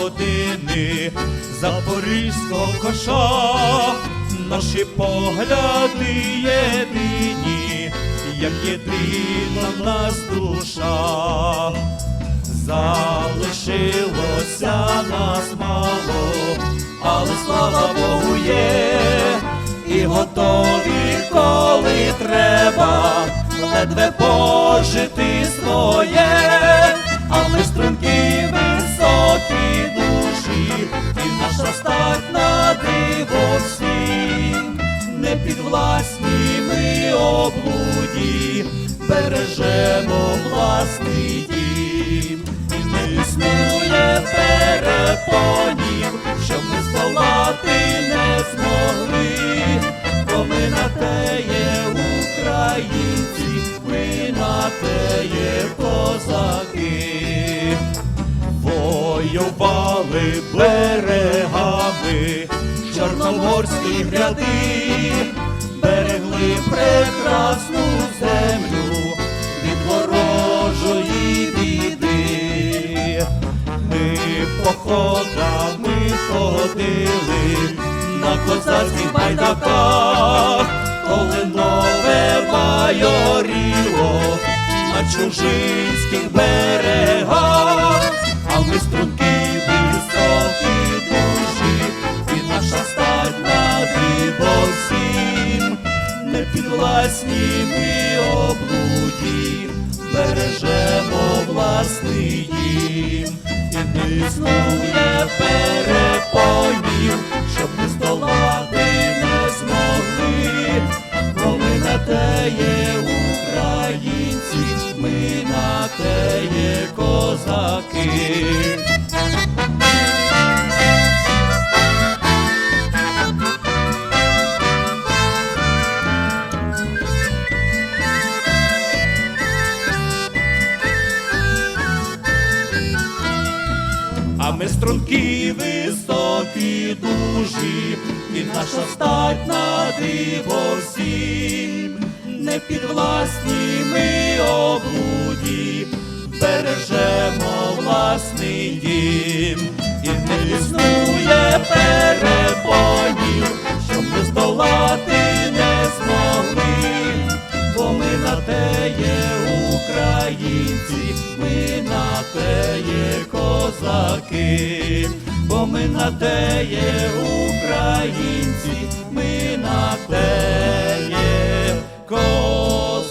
години запорізького коша, наші погляди єдині, як єдина в нас душа. Залишилося нас мало, але слава Богу є, і готові, коли треба, ледве пожити своє, але високі душі, і наша стать на диво всім, не підвласні ми облуді, бережемо власний дім, берегами Чорноморські гряди, берегли прекрасну землю від ворожої біди. Ми походами ходили на козацьких байдаках, коли нове майоріло на чужинських берегах, не підвласні ми облуді, бережемо власний дім, і не існує перепонів, щоб ми здолати не змогли, бо ми на те є українці, ми на те є козаки. Струнки високі дужі, і наша стать на диво всім, не підвласні ми облуді, бережемо власний дім, і не існує перепонів, щоб ми здолати козаки, бо ми на те є українці, ми на те є козаки.